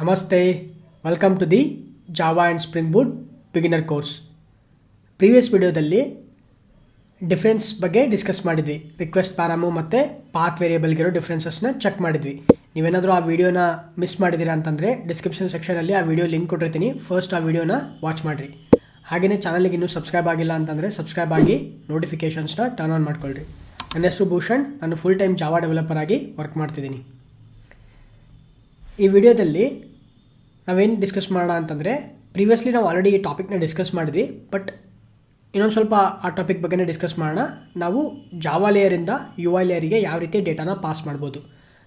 ನಮಸ್ತೆ. Welcome to the Java and Spring Boot beginner course previous ವಿಡಿಯೋದಲ್ಲಿ difference ಬಗ್ಗೆ discuss ಮಾಡಿದ್ವಿ. ರಿಕ್ವೆಸ್ಟ್ ಪ್ಯಾರಾಮು ಮತ್ತು ಪಾತ್ ವೇರಿಯಬಲ್ಗಿರೋ ಡಿಫ್ರೆನ್ಸಸ್ನ ಚೆಕ್ ಮಾಡಿದ್ವಿ. ನೀವೇನಾದರೂ ಆ ವಿಡಿಯೋನ ಮಿಸ್ ಮಾಡಿದ್ದೀರಾ ಅಂತಂದರೆ ಡಿಸ್ಕ್ರಿಪ್ಷನ್ ಸೆಕ್ಷನಲ್ಲಿ ಆ ವಿಡಿಯೋ ಲಿಂಕ್ ಕೊಟ್ಟಿರ್ತೀನಿ. ಫಸ್ಟ್ ಆ ವಿಡಿಯೋನ ವಾಚ್ ಮಾಡಿರಿ. ಹಾಗೆಯೇ ಚಾನಲ್ಗೆ ಇನ್ನೂ ಸಬ್ಸ್ಕ್ರೈಬ್ ಆಗಿಲ್ಲ ಅಂತಂದರೆ ಸಬ್ಸ್ಕ್ರೈಬ್ ಆಗಿ ನೋಟಿಫಿಕೇಷನ್ಸ್ನ ಟರ್ನ್ ಆನ್ ಮಾಡ್ಕೊಳ್ರಿ. ನನ್ನ ಹೆಸರು ಭೂಷಣ್. ನಾನು ಫುಲ್ ಟೈಮ್ ಜಾವಾ ಡೆವಲಪರ್ ಆಗಿ ವರ್ಕ್ ಮಾಡ್ತಿದ್ದೀನಿ. ಈ ವಿಡಿಯೋದಲ್ಲಿ ನಾವೇನು ಡಿಸ್ಕಸ್ ಮಾಡೋಣ ಅಂತಂದರೆ ಪ್ರೀವಿಯಸ್ಲಿ ನಾವು ಆಲ್ರೆಡಿ ಈ ಟಾಪಿಕ್ನ ಡಿಸ್ಕಸ್ ಮಾಡಿದ್ವಿ ಬಟ್ ಇನ್ನೊಂದು ಸ್ವಲ್ಪ ಆ ಟಾಪಿಕ್ ಬಗ್ಗೆನೇ ಡಿಸ್ಕಸ್ ಮಾಡೋಣ. ನಾವು ಜಾವಾ ಲೇಯರಿಂದ ಯು ಐ ಲೇಯರಿಗೆ ಯಾವ ರೀತಿ ಡೇಟಾನ ಪಾಸ್ ಮಾಡ್ಬೋದು.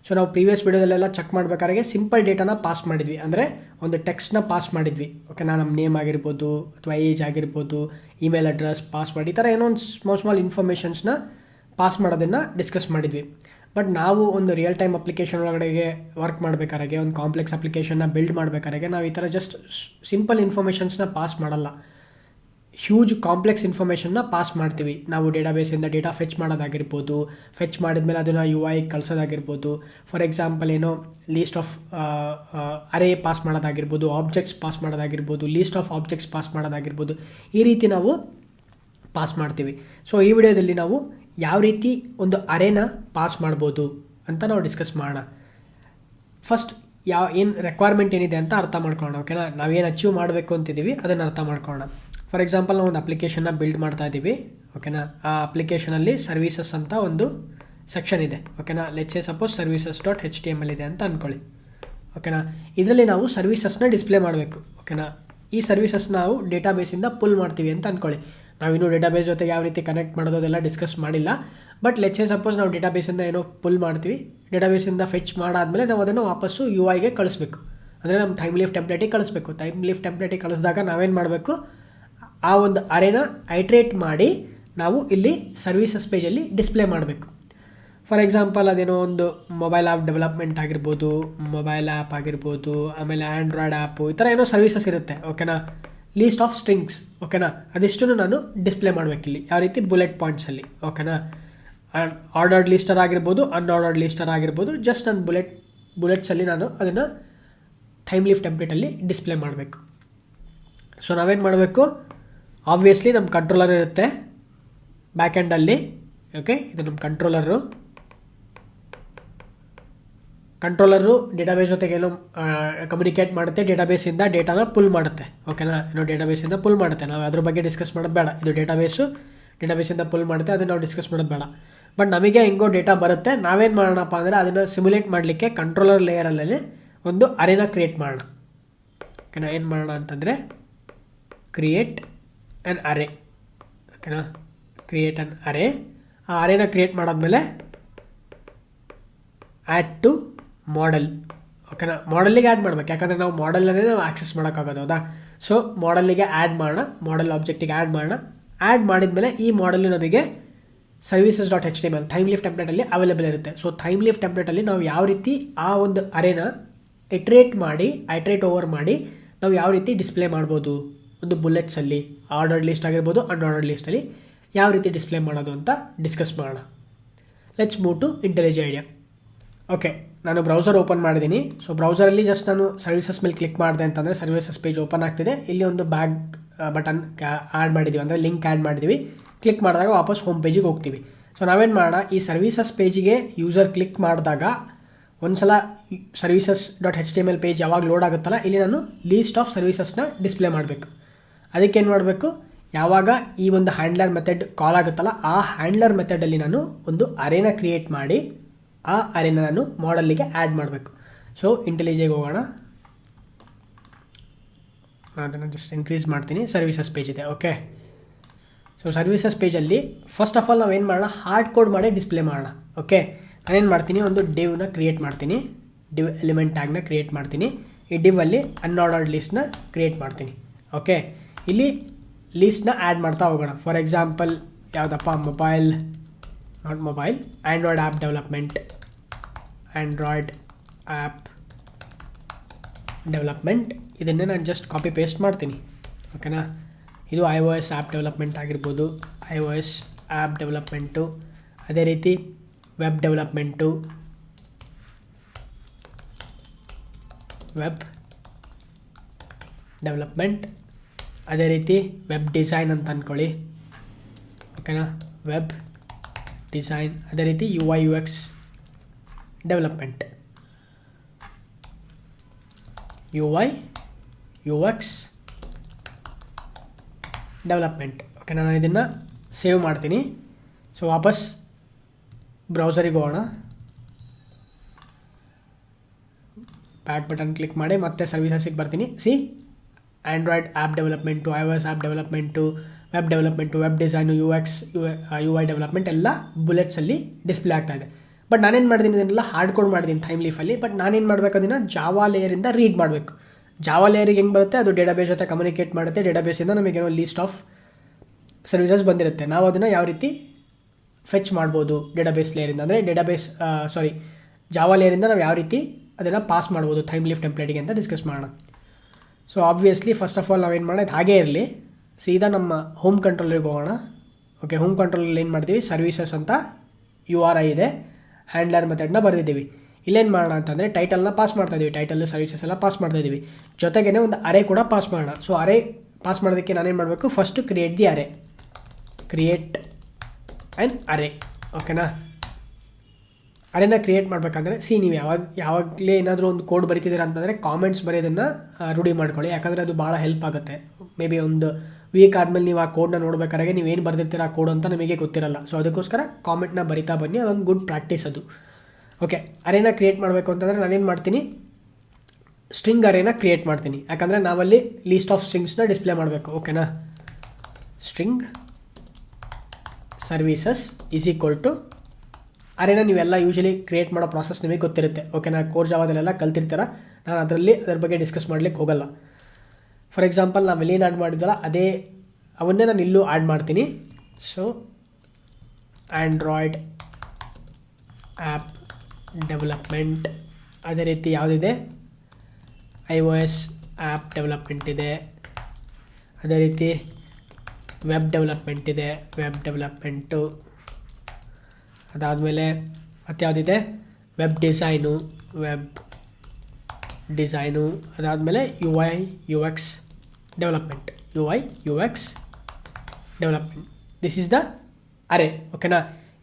ಸೊ ನಾವು ಪ್ರೀವಿಯಸ್ ವಿಡಿಯೋದಲ್ಲೆಲ್ಲ ಚೆಕ್ ಮಾಡಬೇಕಾದ್ರೆ ಸಿಂಪಲ್ ಡೇಟಾನ ಪಾಸ್ ಮಾಡಿದ್ವಿ. ಅಂದರೆ ಒಂದು ಟೆಕ್ಸ್ಟ್ನ ಪಾಸ್ ಮಾಡಿದ್ವಿ. ಓಕೆನಾ ನಮ್ಮ ನೇಮ್ ಆಗಿರ್ಬೋದು, ಅಥವಾ ಏಜ್ ಆಗಿರ್ಬೋದು ಇಮೇಲ್ ಅಡ್ರೆಸ್ ಪಾಸ್ವರ್ಡ್ ಈ ಥರ ಏನೋ ಒಂದು ಸ್ಮಾಲ್ ಸ್ಮಾಲ್ ಇನ್ಫಾರ್ಮೇಷನ್ಸ್ನ ಪಾಸ್ ಮಾಡೋದನ್ನು ಡಿಸ್ಕಸ್ ಮಾಡಿದ್ವಿ. ಬಟ್ ನಾವು ಒಂದು ರಿಯಲ್ ಟೈಮ್ ಅಪ್ಲಿಕೇಶನ್ ಒಳಗಡೆಗೆ ವರ್ಕ್ ಮಾಡಬೇಕಾದ್ರೆ, ಒಂದು ಕಾಂಪ್ಲೆಕ್ಸ್ ಅಪ್ಲಿಕೇಶನ್ನ ಬಿಲ್ಡ್ ಮಾಡಬೇಕಾದ್ರೆ ನಾವು ಈ ಥರ ಜಸ್ಟ್ ಸಿಂಪಲ್ ಇನ್ಫಾರ್ಮೇಷನ್ಸ್ನ ಪಾಸ್ ಮಾಡಲ್ಲ. ಹ್ಯೂಜ್ ಕಾಂಪ್ಲೆಕ್ಸ್ ಇನ್ಫಾರ್ಮೇಷನ್ನ ಪಾಸ್ ಮಾಡ್ತೀವಿ. ನಾವು ಡೇಟಾಬೇಸಿಂದ ಡೇಟಾ ಫೆಚ್ ಮಾಡೋದಾಗಿರ್ಬೋದು ಫೆಚ್ ಮಾಡಿದ್ಮೇಲೆ ಅದನ್ನು ಯು ಐ ಕಳಿಸೋದಾಗಿರ್ಬೋದು. ಫಾರ್ ಎಕ್ಸಾಂಪಲ್ ಏನೋ ಲೀಸ್ಟ್ ಆಫ್ ಅರೇ ಪಾಸ್ ಮಾಡೋದಾಗಿರ್ಬೋದು ಆಬ್ಜೆಕ್ಟ್ಸ್ ಪಾಸ್ ಮಾಡೋದಾಗಿರ್ಬೋದು ಲೀಸ್ಟ್ ಆಫ್ ಆಬ್ಜೆಕ್ಟ್ಸ್ ಪಾಸ್ ಮಾಡೋದಾಗಿರ್ಬೋದು, ಈ ರೀತಿ ನಾವು ಪಾಸ್ ಮಾಡ್ತೀವಿ. ಸೊ ಈ ವಿಡಿಯೋದಲ್ಲಿ ನಾವು ಯಾವ ರೀತಿ ಒಂದು ಅರೆನ ಪಾಸ್ ಮಾಡ್ಬೋದು ಅಂತ ನಾವು ಡಿಸ್ಕಸ್ ಮಾಡೋಣ. ಫಸ್ಟ್ ಯಾವ, ಏನು ರಿಕ್ವೈರ್ಮೆಂಟ್ ಏನಿದೆ ಅಂತ ಅರ್ಥ ಮಾಡ್ಕೊಳ್ಳೋಣ ಓಕೆನಾ ನಾವೇನು ಅಚೀವ್ ಮಾಡಬೇಕು ಅಂತಿದ್ದೀವಿ, ಅದನ್ನು ಅರ್ಥ ಮಾಡ್ಕೊಳ್ಳೋಣ. ಫಾರ್ ಎಕ್ಸಾಂಪಲ್ ನಾವು ಒಂದು ಅಪ್ಲಿಕೇಶನ್ನ ಬಿಲ್ಡ್ ಮಾಡ್ತಾ ಇದ್ದೀವಿ ಓಕೆನಾ ಆ ಅಪ್ಲಿಕೇಶನಲ್ಲಿ ಸರ್ವೀಸಸ್ ಅಂತ ಒಂದು ಸೆಕ್ಷನ್ ಇದೆ ಓಕೆನಾ let's suppose services dot H T M L ಇದೆ ಅಂತ ಅಂದ್ಕೊಳ್ಳಿ ಓಕೆನಾ ಇದರಲ್ಲಿ ನಾವು ಸರ್ವೀಸಸ್ನ ಡಿಸ್ಪ್ಲೇ ಮಾಡಬೇಕು ಓಕೆನಾ ಈ ಸರ್ವೀಸಸ್ ನಾವು ಡೇಟಾಬೇಸಿಂದ ಪುಲ್ ಮಾಡ್ತೀವಿ ಅಂತ ಅಂದ್ಕೊಳ್ಳಿ ನಾವಿನ್ನೂ ಡೇಟಾಬೇಸ್ ಜೊತೆ ಯಾವ ರೀತಿ ಕನೆಕ್ಟ್ ಮಾಡೋದು ಅದೆಲ್ಲ ಡಿಸ್ಕಸ್ ಮಾಡಿಲ್ಲ ಬಟ್ ಲೆಚ್ಚೆ ಸಪೋಸ್ ನಾವು ಡೇಟಾಬೇಸಿಂದ ಏನೋ ಪುಲ್ ಮಾಡ್ತೀವಿ. ಡೇಟಾಬೇಸಿಂದ ಫೆಚ್ ಮಾಡಾದಮೇಲೆ ನಾವು ಅದನ್ನು ವಾಪಸ್ಸು ಯು ಐಗೆ ಕಳಿಸ್ಬೇಕು. ಅಂದರೆ ನಮ್ಮ ಟೈಮ್ ಲೀಫ್ ಟೆಂಪ್ಲೇಟಿಗೆ ಕಳಿಸ್ಬೇಕು. ಟೈಮ್ ಲೀಫ್ ಟೆಂಪ್ಲೇಟಿಗೆ ಕಳಿಸಿದಾಗ ನಾವೇನು ಮಾಡಬೇಕು? ಆ ಒಂದು ಅರೇನ ಐಟ್ರೇಟ್ ಮಾಡಿ ನಾವು ಇಲ್ಲಿ ಸರ್ವೀಸಸ್ ಪೇಜಲ್ಲಿ ಡಿಸ್ಪ್ಲೇ ಮಾಡಬೇಕು. ಫಾರ್ ಎಕ್ಸಾಂಪಲ್ ಅದೇನೋ ಒಂದು ಮೊಬೈಲ್ ಆ್ಯಪ್ ಡೆವಲಪ್ಮೆಂಟ್ ಆಗಿರ್ಬೋದು ಮೊಬೈಲ್ ಆ್ಯಪ್ ಆಗಿರ್ಬೋದು, ಆಮೇಲೆ ಆ್ಯಂಡ್ರಾಯ್ಡ್ ಆ್ಯಪು ಈ ಥರ ಏನೋ ಸರ್ವಿಸಸ್ ಇರುತ್ತೆ ಓಕೆನಾ ಲೀಸ್ಟ್ ಆಫ್ ಸ್ಟ್ರಿಂಗ್ಸ್ ಓಕೆನಾ ಅದಿಷ್ಟನ್ನು ನಾನು ಡಿಸ್ಪ್ಲೇ ಮಾಡಬೇಕಿಲ್ಲಿ ಯಾವ ರೀತಿ? ಬುಲೆಟ್ ಪಾಯಿಂಟ್ಸಲ್ಲಿ ಓಕೆನಾ ಆರ್ಡರ್ಡ್ ಲೀಸ್ಟರ್ ಆಗಿರ್ಬೋದು ಅನ್ಆರ್ಡರ್ಡ್ ಲೀಸ್ಟರ್ ಆಗಿರ್ಬೋದು ಜಸ್ಟ್ ನನ್ನ ಬುಲೆಟ್ ಬುಲೆಟ್ಸಲ್ಲಿ ನಾನು ಅದನ್ನು ಟೈಮ್ ಲೀಫ್ ಟೆಂಪ್ಲೇಟಲ್ಲಿ ಡಿಸ್ಪ್ಲೇ ಮಾಡಬೇಕು. ಸೊ ನಾವೇನು ಮಾಡಬೇಕು? ಆಬ್ವಿಯಸ್ಲಿ ನಮ್ಮ ಕಂಟ್ರೋಲರ್ ಇರುತ್ತೆ. ಬ್ಯಾಕ್ ಎಂಡಲ್ಲಿ ಓಕೆ ಇದು ನಮ್ಮ ಕಂಟ್ರೋಲರು ಕಂಟ್ರೋಲರು ಡೇಟಾಬೇಸ್ ಜೊತೆಗೆ ಏನೋ ಕಮ್ಯುನಿಕೇಟ್ ಮಾಡುತ್ತೆ ಡೇಟಾಬೇಸಿಂದ ಡೇಟಾನ ಪುಲ್ ಮಾಡುತ್ತೆ. ಓಕೆನಾ ಏನೋ ಡೇಟಾಬೇಸಿಂದ ಪುಲ್ ಮಾಡುತ್ತೆ. ನಾವು ಅದ್ರ ಬಗ್ಗೆ ಡಿಸ್ಕಸ್ ಮಾಡೋದು ಬೇಡ. ಇದು ಡೇಟಾಬೇಸು ಡೇಟಾಬೇಸಿಂದ ಪುಲ್ ಮಾಡುತ್ತೆ, ಅದನ್ನು ನಾವು ಡಿಸ್ಕಸ್ ಮಾಡೋದು ಬೇಡ. ಬಟ್ ನಮಗೆ ಹೆಂಗೋ ಡೇಟಾ ಬರುತ್ತೆ, ನಾವೇನು ಮಾಡೋಣಪ್ಪ ಅಂದರೆ ಅದನ್ನು ಸಿಮ್ಯುಲೇಟ್ ಮಾಡಲಿಕ್ಕೆ ಕಂಟ್ರೋಲರ್ ಲೇಯರಲ್ಲೇ ಒಂದು ಅರೆನ ಕ್ರಿಯೇಟ್ ಮಾಡೋಣ. ಓಕೆನಾ ಏನು ಮಾಡೋಣ ಅಂತಂದರೆ ಕ್ರಿಯೇಟ್ ಆ್ಯನ್ ಅರೆ ಓಕೆನಾ ಕ್ರಿಯೇಟ್ ಆ್ಯನ್ ಅರೆ ಆ ಅರೆನ ಕ್ರಿಯೇಟ್ ಮಾಡಾದ್ಮೇಲೆ ಆ್ಯಡ್ ಟು ಮಾಡೆಲ್ ಓಕೆನಾ ಮಾಡೆಲ್ಲಿಗೆ ಆ್ಯಡ್ ಮಾಡ್ಬೇಕು. ಯಾಕಂದರೆ ನಾವು ಮಾಡಲ್ಲೇ ನಾವು ಆಕ್ಸೆಸ್ ಮಾಡೋಕ್ಕಾಗೋದು, ಹೌದಾ? ಸೊ ಮಾಡೆಲ್ಲಿಗೆ ಆ್ಯಡ್ ಮಾಡೋಣ ಮಾಡಲ್ ಆಬ್ಜೆಕ್ಟಿಗೆ ಆ್ಯಡ್ ಮಾಡೋಣ ಆ್ಯಡ್ ಮಾಡಿದ್ಮೇಲೆ ಈ ಮಾಡೆಲ್ಲು ನಮಗೆ services dot H D M Thymeleaf ಟೆಂಪ್ಲೇಟಲ್ಲಿ available ಇರುತ್ತೆ ಸೊ ಥೈಮ್ ಲೀಫ್ ಟೆಂಪ್ಲೇಟಲ್ಲಿ ನಾವು ಯಾವ ರೀತಿ ಆ ಒಂದು ಅರೇನ ಇಟ್ರೇಟ್ ಮಾಡಿ ಐಟ್ರೇಟ್ ಓವರ್ ಮಾಡಿ, ನಾವು ಯಾವ ರೀತಿ ಡಿಸ್ಪ್ಲೇ ಮಾಡ್ಬೋದು? ಒಂದು ಬುಲೆಟ್ಸಲ್ಲಿ ಆರ್ಡರ್ಡ್ ಲಿಸ್ಟ್ ಆಗಿರ್ಬೋದು ಅನ್ಆರ್ಡರ್ಡ್ ಲಿಸ್ಟಲ್ಲಿ ಯಾವ ರೀತಿ ಡಿಸ್ಪ್ಲೇ ಮಾಡೋದು ಅಂತ ಡಿಸ್ಕಸ್ ಮಾಡೋಣ let's move to intelligent idea okay ನಾನು ಬ್ರೌಸರ್ ಓಪನ್ ಮಾಡಿದ್ದೀನಿ ಸೊ ಬ್ರೌಸರಲ್ಲಿ ಜಸ್ಟ್ ನಾನು ಸರ್ವಿಸಸ್ ಮೇಲೆ ಕ್ಲಿಕ್ ಮಾಡಿದೆ ಅಂತಂದರೆ ಸರ್ವಿಸಸ್ ಪೇಜ್ ಓಪನ್ ಆಗ್ತಿದೆ. ಇಲ್ಲಿ ಒಂದು ಬ್ಯಾಗ್ ಬಟನ್ ಆ್ಯಡ್ ಮಾಡಿದ್ದೀವಿ ಅಂದರೆ ಲಿಂಕ್ ಆ್ಯಡ್ ಮಾಡಿದ್ದೀವಿ ಕ್ಲಿಕ್ ಮಾಡಿದಾಗ ವಾಪಸ್ ಹೋಮ್ ಪೇಜಿಗೆ ಹೋಗ್ತೀವಿ. ಸೊ ನಾವೇನು ಮಾಡೋಣ? ಈ ಸರ್ವಿಸಸ್ ಪೇಜಿಗೆ ಯೂಸರ್ ಕ್ಲಿಕ್ ಮಾಡಿದಾಗ ಒಂದು ಸಲ services dot H T M L page ಯಾವಾಗ ಲೋಡ್ ಆಗುತ್ತಲ್ಲ, ಇಲ್ಲಿ ನಾನು ಲೀಸ್ಟ್ ಆಫ್ ಸರ್ವಿಸಸ್ನ ಡಿಸ್ಪ್ಲೇ ಮಾಡಬೇಕು. ಅದಕ್ಕೆ ಏನು ಮಾಡಬೇಕು? ಯಾವಾಗ ಈ ಒಂದು ಹ್ಯಾಂಡ್ಲರ್ ಮೆಥಡ್ ಕಾಲ್ ಆಗುತ್ತಲ್ಲ, ಆ ಹ್ಯಾಂಡ್ಲರ್ ಮೆಥಡಲ್ಲಿ ನಾನು ಒಂದು ಅರೇನ ಕ್ರಿಯೇಟ್ ಮಾಡಿ ಆ ಅರೇನ ನಾನು ಮಾಡಲ್ಲಿಗೆ ಆ್ಯಡ್ ಮಾಡಬೇಕು. ಸೊ ಇಂಟೆಲಿಜೆಗೆ ಹೋಗೋಣ. ನಾನು ಅದನ್ನು ಜಸ್ಟ್ ಇನ್ಕ್ರೀಸ್ ಮಾಡ್ತೀನಿ. ಸರ್ವಿಸಸ್ ಪೇಜ್ ಇದೆ ಓಕೆ ಸೊ ಸರ್ವಿಸಸ್ ಪೇಜಲ್ಲಿ ಫಸ್ಟ್ ಆಫ್ ಆಲ್ ನಾವೇನು ಮಾಡೋಣ? ಹಾರ್ಡ್ ಕೋಡ್ ಮಾಡಿ ಡಿಸ್ಪ್ಲೇ ಮಾಡೋಣ ಓಕೆ ನಾನೇನು ಮಾಡ್ತೀನಿ? ಒಂದು ಡಿವ್ನ ಕ್ರಿಯೇಟ್ ಮಾಡ್ತೀನಿ. ಡಿವ್ ಎಲಿಮೆಂಟ್ ಟ್ಯಾಗ್ನ ಕ್ರಿಯೇಟ್ ಮಾಡ್ತೀನಿ. ಈ ಡಿವಲ್ಲಿ ಅನ್ಆರ್ಡರ್ಡ್ ಲೀಸ್ಟ್ನ ಕ್ರಿಯೇಟ್ ಮಾಡ್ತೀನಿ ಓಕೆ ಇಲ್ಲಿ ಲಿಸ್ಟ್ನ ಆ್ಯಡ್ ಮಾಡ್ತಾ ಹೋಗೋಣ. ಫಾರ್ ಎಕ್ಸಾಂಪಲ್ ಯಾವುದಪ್ಪ? Mobile not mobile Android app development Android app development ಇದನ್ನೇ ನಾನು ಜಸ್ಟ್ ಕಾಪಿ ಪೇಸ್ಟ್ ಮಾಡ್ತೀನಿ. ಓಕೆನಾ ಇದು I O S app development ಆಗಿರ್ಬೋದು. I O S app development ಅದೇ ರೀತಿ ವೆಬ್ ಡೆವಲಪ್ಮೆಂಟು ವೆಬ್ ಡೆವಲಪ್ಮೆಂಟ್ ಅದೇ ರೀತಿ ವೆಬ್ ಡಿಸೈನ್ ಅಂತ ಅಂದ್ಕೊಳ್ಳಿ ಓಕೆನಾ ವೆಬ್ ಡಿಸೈನ್ ಅದೇ ರೀತಿ U I U X development U UX development okay ನಾನು ಇದನ್ನು ಸೇವ್ ಮಾಡ್ತೀನಿ. ಸೊ ವಾಪಸ್ ಬ್ರೌಸರಿಗೆ ಹೋಗೋಣ. ಬ್ಯಾಕ್ ಬಟನ್ ಕ್ಲಿಕ್ ಮಾಡಿ ಮತ್ತೆ ಸರ್ವಿಸಸ್ಸಿಗೆ ಬರ್ತೀನಿ. See Android app development I S app development web development web design U X U U I development ಎಲ್ಲ ಬುಲೆಟ್ಸಲ್ಲಿ ಡಿಸ್ಪ್ಲೇ ಆಗ್ತಾ ಇದೆ. ಬಟ್ ನಾನೇನು ಮಾಡಿದ್ದೀನಿ ಇದನ್ನೆಲ್ಲ ಹಾರ್ಡ್ ಕೋಡ್ ಮಾಡಿದ್ದೀನಿ ಟೈಮ್ ಲೀಫಲ್ಲಿ ಬಟ್ ನಾನೇನು ಮಾಡಬೇಕು ಅದನ್ನು? ಜಾವಾ ಲೇಯರಿಂದ ರೀಡ್ ಮಾಡಬೇಕು. ಜಾವಾ ಲೇಯರಿಗೆ ಹೆಂಗೆ ಬರುತ್ತೆ? ಅದು ಡೇಟಾಬೇಸ್ ಜೊತೆ ಕಮ್ಯುನಿಕೇಟ್ ಮಾಡುತ್ತೆ. ಡೇಟಾಬೇಸಿಂದ ನಮಗೇನೋ ಲೀಸ್ಟ್ ಆಫ್ ಸರ್ವಿಸಸ್ ಬಂದಿರುತ್ತೆ. ನಾವು ಅದನ್ನು ಯಾವ ರೀತಿ ಫೆಚ್ ಮಾಡ್ಬೋದು ಡೇಟಾಬೇಸ್ ಲೇಯರಿಂದ ಅಂದರೆ ಡೇಟಾಬೇಸ್ ಸಾರಿ ಜಾವಾ ಲೇಯರಿಂದ ನಾವು ಯಾವ ರೀತಿ ಅದನ್ನು ಪಾಸ್ ಮಾಡ್ಬೋದು? ಟೈಮ್ ಲೀಫ್ ಟೆಂಪ್ಲೇಟಿಗೆ ಅಂತ ಡಿಸ್ಕಸ್ ಮಾಡೋಣ. So obviously first of all ನಾವೇನು ಮಾಡೋದು? ಹಾಗೇ ಇರಲಿ. ಸೀದಾ ನಮ್ಮ ಹೋಮ್ ಕಂಟ್ರೋಲಿಗೆ ಹೋಗೋಣ. ಓಕೆ ಹೋಮ್ ಕಂಟ್ರೋಲಲ್ಲಿ ಏನು ಮಾಡ್ತೀವಿ? ಸರ್ವಿಸಸ್ ಅಂತ ಯು ಆರ್ ಐ ಇದೆ. ಹ್ಯಾಂಡ್ಲರ್ ಮೆಥಡ್ನ ಬರೆದಿದ್ದೀವಿ. ಇಲ್ಲೇನು ಮಾಡೋಣ ಅಂತಂದರೆ ಟೈಟಲ್ನ ಪಾಸ್ ಮಾಡ್ತಾ ಇದೀವಿ. ಟೈಟಲ್ ಸರ್ವಿಸಸ್ ಎಲ್ಲ ಪಾಸ್ ಮಾಡ್ತಾ ಇದ್ದೀವಿ ಜೊತೆಗೇ ಒಂದು ಅರೆ ಕೂಡ ಪಾಸ್ ಮಾಡೋಣ. ಸೊ ಅರೆ ಪಾಸ್ ಮಾಡೋದಕ್ಕೆ ನಾನೇನು ಮಾಡಬೇಕು? First create the array create and array ಓಕೆನಾ ಅರೆನ ಕ್ರಿಯೇಟ್ ಮಾಡಬೇಕಂದ್ರೆ ಸಿ ನೀವು ಯಾವಾಗ, ಯಾವಾಗಲೇ ಏನಾದರೂ ಒಂದು ಕೋಡ್ ಬರಿತಿದ್ದೀರಾ ಅಂತಂದರೆ ಕಾಮೆಂಟ್ಸ್ ಬರೆಯೋದನ್ನು ರೂಢಿ ಮಾಡ್ಕೊಳ್ಳಿ. ಯಾಕಂದರೆ ಅದು ಭಾಳ ಹೆಲ್ಪ್ ಆಗುತ್ತೆ. ಮೇ ಬಿ ಒಂದು ವೀಕ್ ಆದಮೇಲೆ ನೀವು ಆ ಕೋಡ್ನ ನೋಡ್ಬೇಕಾದ್ರೆ ನೀವು ಏನು ಬರೆದಿರ್ತೀರ ಆ ಕೋಡ್ ಅಂತ ನಮಗೆ ಗೊತ್ತಿರಲ್ಲ. ಸೊ ಅದಕ್ಕೋಸ್ಕರ ಕಾಮೆಂಟ್ನ ಬರಿತಾ ಬನ್ನಿ. ಅದೊಂದು ಗುಡ್ ಪ್ರಾಕ್ಟೀಸ್ ಅದು. ಓಕೆ ಅರೇನ ಕ್ರಿಯೇಟ್ ಮಾಡಬೇಕು ಅಂತಂದರೆ ನಾನೇನು ಮಾಡ್ತೀನಿ? ಸ್ಟ್ರಿಂಗ್ ಅರೇನ ಕ್ರಿಯೇಟ್ ಮಾಡ್ತೀನಿ. ಯಾಕಂದರೆ ನಾವಲ್ಲಿ ಲೀಸ್ಟ್ ಆಫ್ ಸ್ಟ್ರಿಂಗ್ಸ್ನ ಡಿಸ್ಪ್ಲೇ ಮಾಡಬೇಕು. ಓಕೆನಾ string services is equal to ಅರೇನ ನೀವೆಲ್ಲ ಯೂಶಲಿ ಕ್ರಿಯೇಟ್ ಮಾಡೋ ಪ್ರಾಸೆಸ್ ನಿಮಗೆ ಗೊತ್ತಿರುತ್ತೆ. ಓಕೆನಾ ಕೋರ್ ಜಾವದಲ್ಲೆಲ್ಲ ಕಲ್ತಿರ್ತೀರ. ನಾನು ಅದರಲ್ಲಿ ಅದ್ರ ಬಗ್ಗೆ ಡಿಸ್ಕಸ್ ಮಾಡ್ಲಿಕ್ಕೆ ಹೋಗಲ್ಲ. ಫಾರ್ ಎಕ್ಸಾಂಪಲ್ ನಾವು ಇಲ್ಲೇನು ಆ್ಯಡ್ ಮಾಡಿದ್ವಲ್ಲ, ಅದೇ, ಅವನ್ನೇ ನಾನು ಇಲ್ಲೂ ಆ್ಯಡ್ ಮಾಡ್ತೀನಿ. ಸೊ ಆ್ಯಂಡ್ರಾಯ್ಡ್ ಆ್ಯಪ್ ಡೆವಲಪ್ಮೆಂಟ್ ಅದೇ ರೀತಿ ಯಾವುದಿದೆ? I O S app development ಇದೆ. ಅದೇ ರೀತಿ ವೆಬ್ ಡೆವಲಪ್ಮೆಂಟ್ ಇದೆ ವೆಬ್ ಡೆವಲಪ್ಮೆಂಟು ಅದಾದಮೇಲೆ ಮತ್ಯಾವುದಿದೆ ವೆಬ್ ಡಿಸೈನು ವೆಬ್ ಡಿಸೈನು ಅದಾದಮೇಲೆ U I U X development U I U X development this is the array ಓಕೆನಾ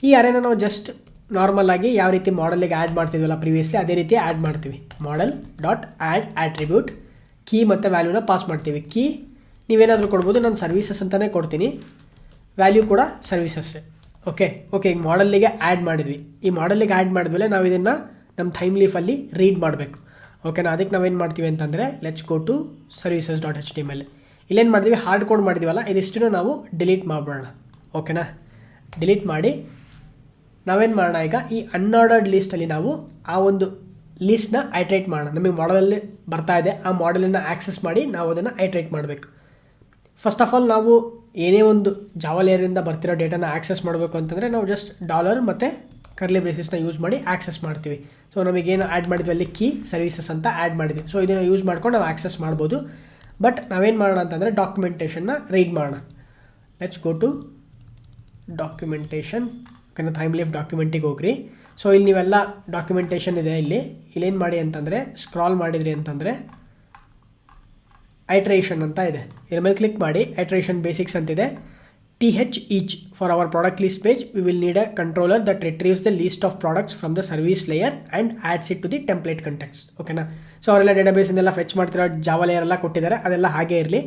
ಈ ಅರೆನ ನಾವು ಜಸ್ಟ್ ನಾರ್ಮಲ್ ಆಗಿ ಯಾವ ರೀತಿ ಮಾಡಲಿಗೆ ಆ್ಯಡ್ ಮಾಡ್ತಿದ್ವಲ್ಲ ಪ್ರೀವಿಯಸ್ಲಿ ಅದೇ ರೀತಿ ಆ್ಯಡ್ ಮಾಡ್ತೀವಿ. Model dot add attribute key ಮತ್ತು ವ್ಯಾಲ್ಯೂನ ಪಾಸ್ ಮಾಡ್ತೀವಿ. ಕೀ ನೀವೇನಾದರೂ ಕೊಡ್ಬೋದು, ನಾನು ಸರ್ವೀಸಸ್ ಅಂತಲೇ ಕೊಡ್ತೀನಿ. ವ್ಯಾಲ್ಯೂ ಕೂಡ ಸರ್ವೀಸಸ್ಸೇ ಓಕೆ ಓಕೆ ಈಗ ಮಾಡಲ್ಲಿಗೆ ಆ್ಯಡ್ ಮಾಡಿದ್ವಿ. ಈ ಮಾಡಲ್ಲಿಗೆ ಆ್ಯಡ್ ಮಾಡಿದ್ಮೇಲೆ ನಾವು ಇದನ್ನು ನಮ್ಮ ಟೈಮ್ ಲೀಫಲ್ಲಿ ರೀಡ್ ಮಾಡಬೇಕು. ಓಕೆನಾ ಅದಕ್ಕೆ ನಾವೇನು ಮಾಡ್ತೀವಿ ಅಂತಂದರೆ let's go to services dot H T ಮೇಲೆ ಇಲ್ಲೇನು ಮಾಡಿದ್ವಿ ಹಾರ್ಡ್ ಕೋಡ್ ಮಾಡಿದ್ದೀವಲ್ಲ ಇದಿಷ್ಟನ್ನು ನಾವು ಡಿಲೀಟ್ ಮಾಡ್ಬಿಡೋಣ. ಓಕೆನಾ ಡಿಲೀಟ್ ಮಾಡಿ, ನಾವೇನು ಮಾಡೋಣ ಈಗ? ಈ ಅನ್ಆರ್ಡರ್ಡ್ ಲೀಸ್ಟಲ್ಲಿ ನಾವು ಆ ಒಂದು ಲೀಸ್ಟ್ನ ಐಟ್ರೇಟ್ ಮಾಡೋಣ. ನಮಗೆ ಮಾಡಲಲ್ಲಿ ಬರ್ತಾ ಇದೆ, ಆ ಮಾಡಲನ್ನು ಆ್ಯಕ್ಸೆಸ್ ಮಾಡಿ ನಾವು ಅದನ್ನು ಐಟ್ರೇಟ್ ಮಾಡಬೇಕು. ಫಸ್ಟ್ ಆಫ್ ಆಲ್ ನಾವು ಏನೇ ಒಂದು ಜಾವಾ ಲೇಯರಿಂದ ಬರ್ತಿರೋ ಡೇಟಾನ ಆ್ಯಕ್ಸೆಸ್ ಮಾಡಬೇಕು ಅಂತಂದರೆ, ನಾವು ಜಸ್ಟ್ ಡಾಲರ್ ಮತ್ತು ಕರ್ಲಿ ಬೇಸಿಸ್ನ ಯೂಸ್ ಮಾಡಿ ಆಕ್ಸೆಸ್ ಮಾಡ್ತೀವಿ. ಸೊ ನಮಗೇನು ಆ್ಯಡ್ ಮಾಡಿದ್ವಿ ಅಲ್ಲಿ ಕೀ ಸರ್ವಿಸಸ್ ಅಂತ ಆ್ಯಡ್ ಮಾಡಿದ್ವಿ. ಸೊ ಇದನ್ನು ಯೂಸ್ ಮಾಡ್ಕೊಂಡು ನಾವು ಆಕ್ಸೆಸ್ ಮಾಡ್ಬೋದು. ಬಟ್ ನಾವೇನು ಮಾಡೋಣ ಅಂತಂದರೆ ಡಾಕ್ಯುಮೆಂಟೇಷನ್ನ ರೀಡ್ ಮಾಡೋಣ. ಲೆಟ್ಸ್ ಗೋ ಟು ಡಾಕ್ಯುಮೆಂಟೇಷನ್ ಯಾಕಂದರೆ ಟೈಮ್ ಲೀಫ್ ಡಾಕ್ಯುಮೆಂಟಿಗೆ ಹೋಗ್ರಿ. ಸೊ ಇಲ್ಲಿ ನೀವೆಲ್ಲ ಡಾಕ್ಯುಮೆಂಟೇಷನ್ ಇದೆ ಇಲ್ಲಿ. ಇಲ್ಲೇನು ಮಾಡಿ ಅಂತಂದರೆ ಸ್ಕ್ರಾಲ್ ಮಾಡಿದ್ರಿ ಅಂತಂದರೆ ಐಟ್ರೇಷನ್ ಅಂತ ಇದೆ. ಇದ್ರ ಮೇಲೆ ಕ್ಲಿಕ್ ಮಾಡಿ ಐಟ್ರೇಷನ್ ಬೇಸಿಕ್ಸ್ ಅಂತಿದೆ. T H each for our product list page we will need a controller that retrieves the list of products from the service layer and adds it to the template context ಓಕೆನಾ so ಅವರೆಲ್ಲ ಡೇಟಾಬೇಸಿಂದೆಲ್ಲ fetch ಮಾಡ್ತಿರೋ ಜಾವ layer ಎಲ್ಲ ಕೊಟ್ಟಿದ್ದಾರೆ. ಅದೆಲ್ಲ ಹಾಗೆ ಇರಲಿ.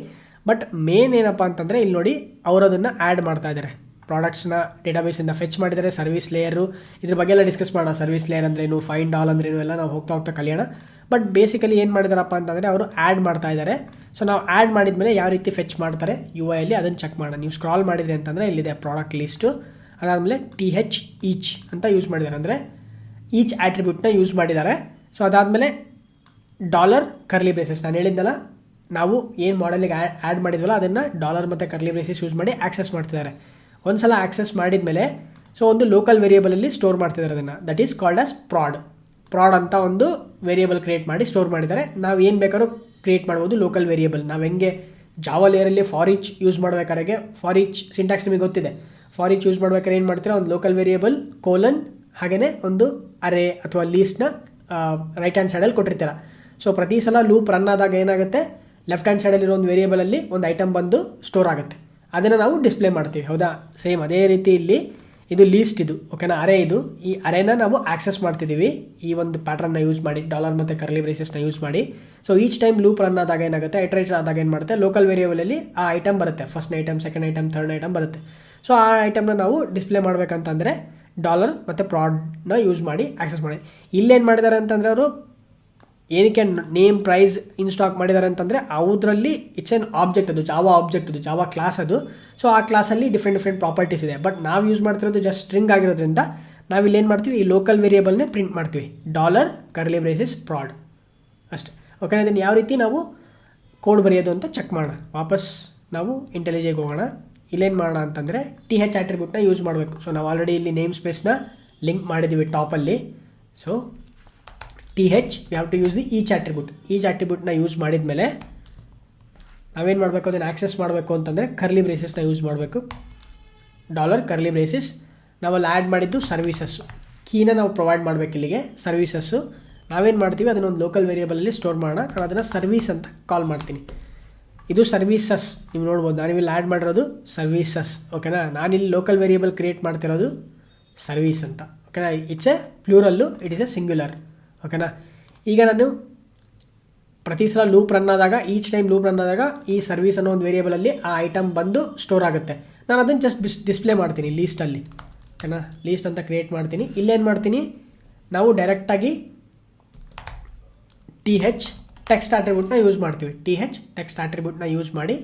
But main ಏನಪ್ಪ ಅಂತಂದರೆ, ಇಲ್ಲಿ ನೋಡಿ, ಅವರು ಅದನ್ನು ಆ್ಯಡ್ ಮಾಡ್ತಾ ಇದ್ದಾರೆ. ಪ್ರಾಡಕ್ಟ್ಸ್ನ ಡೇಟಾಬೇಸಿಂದ ಫೆಚ್ ಮಾಡಿದರೆ ಸರ್ವಿಸ್ ಲೇಯರು ಇದ್ರ ಬಗ್ಗೆ ಎಲ್ಲ ಡಿಸ್ಕಸ್ ಮಾಡೋಣ. ಸರ್ವಿಸ್ ಲೇಯರ್ ಅಂದ್ರೇನು ಫೈಂಡ್ ಆಲ್ ಅಂದ್ರೇನು ಎಲ್ಲ ನಾವು ಹೋಗ್ತಾ ಹೋಗ್ತಾ ಕಲಿಯೋಣ. ಬಟ್ ಬೇಸಿಕಲಿ ಏನು ಮಾಡಿದಾರಪ್ಪ ಅಂತಂದರೆ ಅವರು ಆ್ಯಡ್ ಮಾಡ್ತಾ ಇದ್ದಾರೆ ಸೊ ನಾವು ಆ್ಯಡ್ ಮಾಡಿದ್ಮೇಲೆ ಯಾವ ರೀತಿ ಫೆಚ್ ಮಾಡ್ತಾರೆ ಯು ಐಯಲ್ಲಿ ಅದನ್ನು ಚೆಕ್ ಮಾಡೋಣ. ನೀವು ಸ್ಕ್ರಾಲ್ ಮಾಡಿದ್ರಿ ಅಂತಂದರೆ ಇಲ್ಲಿದೆ ಪ್ರಾಡಕ್ಟ್ ಲೀಸ್ಟು ಅದಾದಮೇಲೆ ಟಿ ಹೆಚ್ ಈಚ್ ಅಂತ ಯೂಸ್ ಮಾಡಿದ್ದಾರೆ ಅಂದರೆ ಈಚ್ ಆಟ್ರಿಬ್ಯೂಟ್ನ ಯೂಸ್ ಮಾಡಿದ್ದಾರೆ ಸೊ ಅದಾದಮೇಲೆ ಡಾಲರ್ ಕರ್ಲಿ ಬೇಸಸ್ ನಾನು ಹೇಳಿದ್ದಲ್ಲ, ನಾವು ಏನು ಮಾಡಲಿಗೆ ಆ್ಯಡ್ ಮಾಡಿದ್ವಲ್ಲ, ಅದನ್ನು ಡಾಲರ್ ಮತ್ತು ಕರ್ಲಿ ಬ್ರೇಸಸ್ ಯೂಸ್ ಮಾಡಿ ಆಕ್ಸೆಸ್ ಮಾಡ್ತಿದ್ದಾರೆ. ಒಂದು ಸಲ ಆಕ್ಸೆಸ್ ಮಾಡಿದ ಮೇಲೆ ಸೊ ಒಂದು ಲೋಕಲ್ ವೇರಿಯೇಬಲಲ್ಲಿ ಸ್ಟೋರ್ ಮಾಡ್ತಿದ್ದಾರೆ ಅದನ್ನು. That is called as prod prod ಅಂತ ಒಂದು ವೇರಿಯೇಬಲ್ ಕ್ರಿಯೇಟ್ ಮಾಡಿ ಸ್ಟೋರ್ ಮಾಡಿದ್ದಾರೆ. ನಾವು ಏನು ಬೇಕಾದ್ರೂ ಕ್ರಿಯೇಟ್ ಮಾಡ್ಬೋದು ಲೋಕಲ್ ವೇರಿಯೇಬಲ್ ನಾವು ಹೆಂಗೆ ಜಾವ ಲೇಯರಲ್ಲಿ ಈಚ್ ಯೂಸ್ ಮಾಡ್ಬೇಕಾದ್ರೆ ಈಚ್ ಸಿಂಟ್ಯಾಕ್ಸ್ ನಿಮಗೆ ಗೊತ್ತಿದೆ. ಈಚ್ ಯೂಸ್ ಮಾಡ್ಬೇಕಾದ್ರೆ ಏನು ಮಾಡ್ತೀರಾ? ಒಂದು ಲೋಕಲ್ ವೇರಿಯೇಬಲ್ ಕೋಲನ್ ಹಾಗೆಯೇ ಒಂದು ಅರೆ ಅಥವಾ ಲೀಸ್ಟ್ನ ರೈಟ್ ಹ್ಯಾಂಡ್ ಸೈಡಲ್ಲಿ ಕೊಟ್ಟಿರ್ತೀರ. ಸೊ ಪ್ರತಿ ಸಲ ಲೂಪ್ ರನ್ ಆದಾಗ ಏನಾಗುತ್ತೆ? ಲೆಫ್ಟ್ ಹ್ಯಾಂಡ್ ಸೈಡಲ್ಲಿರೋ ಒಂದು ವೇರಿಯೇಬಲಲ್ಲಿ ಒಂದು ಐಟಮ್ ಬಂದು ಸ್ಟೋರ್ ಆಗುತ್ತೆ. ಅದನ್ನು ನಾವು ಡಿಸ್ಪ್ಲೇ ಮಾಡ್ತೀವಿ, ಹೌದಾ? ಸೇಮ್ ಅದೇ ರೀತಿ ಇಲ್ಲಿ ಇದು ಲೀಸ್ಟ್ ಇದು ಓಕೆನಾ ಅರೆ ಇದು. ಈ ಅರೆನ ನಾವು ಆಕ್ಸೆಸ್ ಮಾಡ್ತಿದ್ದೀವಿ ಈ ಒಂದು ಪ್ಯಾಟರ್ನ ಯೂಸ್ ಮಾಡಿ ಡಾಲರ್ ಮತ್ತು ಕರ್ಲಿ ಬ್ರೇಸಸ್ನ ಯೂಸ್ ಮಾಡಿ. So each time loop run ಆದಾಗ ಏನಾಗುತ್ತೆ? ಐಟ್ರೇಷನ್ ಆದಾಗ ಏನು ಮಾಡುತ್ತೆ? ಲೋಕಲ್ ವೇರಿಯೇಬಲಲ್ಲಿ ಆ ಐಟಮ್ ಬರುತ್ತೆ. First item second item third item ಬರುತ್ತೆ. ಸೊ ಆ ಐಟಮ್ನ ನಾವು ಡಿಸ್ಪ್ಲೇ ಮಾಡಬೇಕಂತಂದರೆ ಡಾಲರ್ ಮತ್ತು ಪ್ರಾಡ್ನ ಯೂಸ್ ಮಾಡಿ ಆಕ್ಸೆಸ್ ಮಾಡಿ. ಇಲ್ಲೇನು ಮಾಡಿದ್ದಾರೆ ಅಂತಂದರೆ ಅವರು ಏನಕ್ಕೆ ನೇಮ್ ಪ್ರೈಸ್ ಇನ್ಸ್ಟಾಕ್ ಮಾಡಿದ್ದಾರೆ ಅಂತಂದರೆ ಅದರಲ್ಲಿ ಇಟ್ಸ್ ಎನ್ ಆಬ್ಜೆಕ್ಟ್ ಅದು ಜಾವಾ ಆಬ್ಜೆಕ್ಟ್ ಅದು ಜಾವಾ ಕ್ಲಾಸ್ ಅದು. ಸೊ ಆ ಕ್ಲಾಸಲ್ಲಿ ಡಿಫ್ರೆಂಟ್ ಡಿಫ್ರೆಂಟ್ ಪ್ರಾಪರ್ಟೀಸ್ ಇದೆ. ಬಟ್ ನಾವು ಯೂಸ್ ಮಾಡ್ತಿರೋದು ಜಸ್ಟ್ ಸ್ಟ್ರಿಂಗ್ ಆಗಿರೋದ್ರಿಂದ ನಾವು ಇಲ್ಲಿ ಏನು ಮಾಡ್ತೀವಿ? ಈ ಲೋಕಲ್ ವೇರಿಯೇಬಲ್ನೇ ಪ್ರಿಂಟ್ ಮಾಡ್ತೀವಿ. ಡಾಲರ್ ಕರ್ಲಿ ಬ್ರೇಸಿಸ್ ಪ್ರಾಡ್ ಅಷ್ಟೇ. ಓಕೆ ಇದನ್ನು ಯಾವ ರೀತಿ ನಾವು ಕೋಡ್ ಬರೆಯೋದು ಅಂತ ಚೆಕ್ ಮಾಡೋಣ. ವಾಪಸ್ ನಾವು ಇಂಟೆಲಿಜೆಗೆ ಹೋಗೋಣ. ಇಲ್ಲೇನು ಮಾಡೋಣ ಅಂತಂದರೆ ಟಿ ಹೆಚ್ ಆಟ್ರಿಬ್ಯೂಟ್ನ ಯೂಸ್ ಮಾಡಬೇಕು. ಸೊ ನಾವು ಆಲ್ರೆಡಿ ಇಲ್ಲಿ ನೇಮ್ ಸ್ಪೇಸ್ನ ಲಿಂಕ್ ಮಾಡಿದ್ದೀವಿ ಟಾಪಲ್ಲಿ so T H we have to use the each attribute each ಆಟ್ರಿಬ್ಯೂಟ್ನ use ಮಾಡಿದ ಮೇಲೆ ನಾವೇನು ಮಾಡಬೇಕು? ಅದನ್ನು ಆಕ್ಸೆಸ್ ಮಾಡಬೇಕು ಅಂತಂದರೆ ಕರ್ಲಿ ಬ್ರೇಸಸ್ನ ಯೂಸ್ ಮಾಡಬೇಕು. ಡಾಲರ್ ಕರ್ಲಿ ಬ್ರೇಸಿಸ್ ನಾವಲ್ಲಿ ಆ್ಯಡ್ ಮಾಡಿದ್ದು ಸರ್ವೀಸಸ್ಸು ಕೀನ ನಾವು ಪ್ರೊವೈಡ್ ಮಾಡಬೇಕು ಇಲ್ಲಿಗೆ ಸರ್ವೀಸಸ್ಸು ನಾವೇನು ಮಾಡ್ತೀವಿ? ಅದನ್ನೊಂದು ಲೋಕಲ್ ವೇರಿಯೇಬಲಲ್ಲಿ ಸ್ಟೋರ್ ಮಾಡೋಣ. ನಾನು ಅದನ್ನು ಸರ್ವೀಸ್ ಅಂತ ಕಾಲ್ ಮಾಡ್ತೀನಿ. ಇದು ಸರ್ವೀಸಸ್ ನೀವು ನೋಡ್ಬೋದು. ನಾನಿಲ್ಲಿ ಆ್ಯಡ್ ಮಾಡಿರೋದು ಸರ್ವೀಸಸ್ ಓಕೆನಾ ನಾನಿಲ್ಲಿ ಲೋಕಲ್ ವೇರಿಯೇಬಲ್ ಕ್ರಿಯೇಟ್ ಮಾಡ್ತಿರೋದು ಸರ್ವೀಸ್ ಅಂತ. ಓಕೆನಾ it's a plural it is a singular ಓಕೆನಾ? ಈಗ ನಾನು ಪ್ರತಿ ಸಲ ಲೂಪ್ ರನ್ ಆದಾಗ ಈಚ್ ಟೈಮ್ ಲೂಪ್ ರನ್ ಆದಾಗ ಈ ಸರ್ವಿಸ್ ಅನ್ನೋ ಒಂದು ವೇರಿಯೇಬಲಲ್ಲಿ ಆ ಐಟಮ್ ಬಂದು ಸ್ಟೋರ್ ಆಗುತ್ತೆ. ನಾನು ಅದನ್ನು ಜಸ್ಟ್ ಬಿಸ್ ಡಿಸ್ಪ್ಲೇ ಮಾಡ್ತೀನಿ ಲೀಸ್ಟಲ್ಲಿ ಓಕೆನಾ? ಲೀಸ್ಟ್ ಅಂತ ಕ್ರಿಯೇಟ್ ಮಾಡ್ತೀನಿ. ಇಲ್ಲೇನು ಮಾಡ್ತೀನಿ? ನಾವು ಡೈರೆಕ್ಟಾಗಿ ಟಿ ಹೆಚ್ ಟೆಕ್ಸ್ಟ್ ಆಟ್ರಿಬ್ಯೂಟ್ನ ಯೂಸ್ ಮಾಡ್ತೀವಿ. ಟಿ ಹೆಚ್ ಟೆಕ್ಸ್ಟ್ ಆಟ್ರಿಬ್ಯೂಟ್ನ ಯೂಸ್ ಮಾಡಿ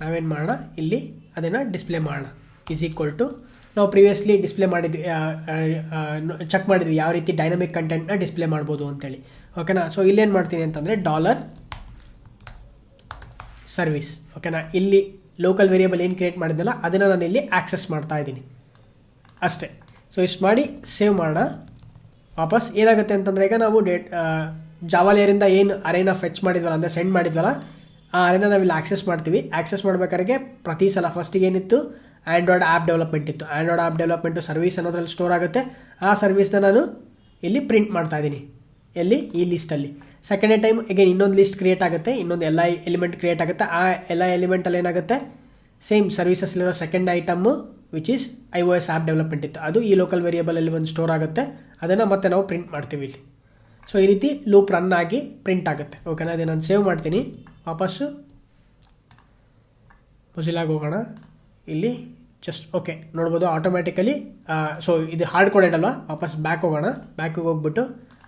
ನಾವೇನು ಮಾಡೋಣ? ಇಲ್ಲಿ ಅದನ್ನು ಡಿಸ್ಪ್ಲೇ ಮಾಡೋಣ. ಈಸ್ ಈಕ್ವಲ್ ಟು ನಾವು ಪ್ರಿವಿಯಸ್ಲಿ ಡಿಸ್ಪ್ಲೇ ಮಾಡಿದ್ವಿ ಚೆಕ್ ಮಾಡಿದ್ವಿ ಯಾವ ರೀತಿ ಡೈನಮಿಕ್ ಕಂಟೆಂಟ್ನ ಡಿಸ್ಪ್ಲೇ ಮಾಡ್ಬೋದು ಅಂತೇಳಿ. ಓಕೆನಾ ಸೊ ಇಲ್ಲೇನು ಮಾಡ್ತೀನಿ ಅಂತಂದರೆ ಡಾಲರ್ ಸರ್ವಿಸ್ ಓಕೆನಾ ಇಲ್ಲಿ ಲೋಕಲ್ ವೇರಿಯೇಬಲ್ ಏನು ಕ್ರಿಯೇಟ್ ಮಾಡಿದ್ದಲ್ಲ ಅದನ್ನು ನಾನು ಇಲ್ಲಿ ಆಕ್ಸೆಸ್ ಮಾಡ್ತಾ ಇದ್ದೀನಿ. ಅಷ್ಟೇ. ಸೊ ಇಷ್ಟು ಮಾಡಿ ಸೇವ್ ಮಾಡೋಣ. ವಾಪಸ್ ಏನಾಗುತ್ತೆ ಅಂತಂದರೆ ಈಗ ನಾವು ಡೇಟ್ ಜಾವಾಲಿಯರಿಂದ ಏನು ಅರೇನ ಫೆಚ್ ಮಾಡಿದ್ವಲ್ಲ, ಅಂದರೆ ಸೆಂಡ್ ಮಾಡಿದ್ವಲ್ಲ, ಆ ಅರೇನ ನಾವಿಲ್ಲಿ ಆಕ್ಸೆಸ್ ಮಾಡ್ತೀವಿ. ಆಕ್ಸೆಸ್ ಮಾಡ್ಬೇಕಾದ್ರೆ ಪ್ರತಿ ಸಲ ಫಸ್ಟಿಗೆ ಏನಿತ್ತು? ಆ್ಯಂಡ್ರಾಯ್ಡ್ ಆ್ಯಪ್ ಡೆವಲಪ್ಮೆಂಟ್ ಇತ್ತು. ಆ್ಯಂಡ್ರಾಯ್ಡ್ ಆ್ಯಪ್ ಡೆವಲಪ್ಮೆಂಟು ಸರ್ವಿಸ್ ಅನ್ನೋದ್ರಲ್ಲಿ ಸ್ಟೋರ್ ಆಗುತ್ತೆ. ಆ ಸರ್ವಿಸ್ನ ನಾನು ಇಲ್ಲಿ ಪ್ರಿಂಟ್ ಮಾಡ್ತಾ ಇದ್ದೀನಿ. ಎಲ್ಲಿ? ಈ ಲಿಸ್ಟಲ್ಲಿ ಸೆಕೆಂಡ್ ಟೈಮ್ ಅಗೇನ್ ಇನ್ನೊಂದು ಲಿಸ್ಟ್ ಕ್ರಿಯೇಟ್ ಆಗುತ್ತೆ. ಇನ್ನೊಂದು ಎಲ್ಲ ಎಲಿಮೆಂಟ್ ಕ್ರಿಯೇಟ್ ಆಗುತ್ತೆ. ಆ ಎಲ್ಲ ಎಲಿಮೆಂಟಲ್ಲಿ ಏನಾಗುತ್ತೆ? Same ಸರ್ವಿಸಸ್ಲಿರೋ second item which is I O S app development ಇತ್ತು. ಅದು ಈ ಲೋಕಲ್ ವೇರಿಯೇಬಲಲ್ಲಿ ಒಂದು ಸ್ಟೋರ್ ಆಗುತ್ತೆ. ಅದನ್ನು ಮತ್ತೆ ನಾವು ಪ್ರಿಂಟ್ ಮಾಡ್ತೀವಿ ಇಲ್ಲಿ. ಸೊ ಈ ರೀತಿ ಲೂಪ್ ರನ್ ಆಗಿ ಪ್ರಿಂಟ್ ಆಗುತ್ತೆ. ಓಕೆನಾ ಅದೇ ನಾನು ಸೇವ್ ಮಾಡ್ತೀನಿ. ವಾಪಸ್ಸು. ಮೊಜಿಲಾಗಿ ಹೋಗೋಣ. ಇಲ್ಲಿ. ಜಸ್ಟ್ ಓಕೆ ನೋಡ್ಬೋದು ಆಟೋಮೆಟಿಕಲಿ ಸೊ ಇದು ಹಾರ್ಡ್ ಕೋಡೆಡ್ ಅಲ್ವಾ? ವಾಪಸ್ ಬ್ಯಾಕ್ ಹೋಗೋಣ. ಬ್ಯಾಕಿಗೆ ಹೋಗ್ಬಿಟ್ಟು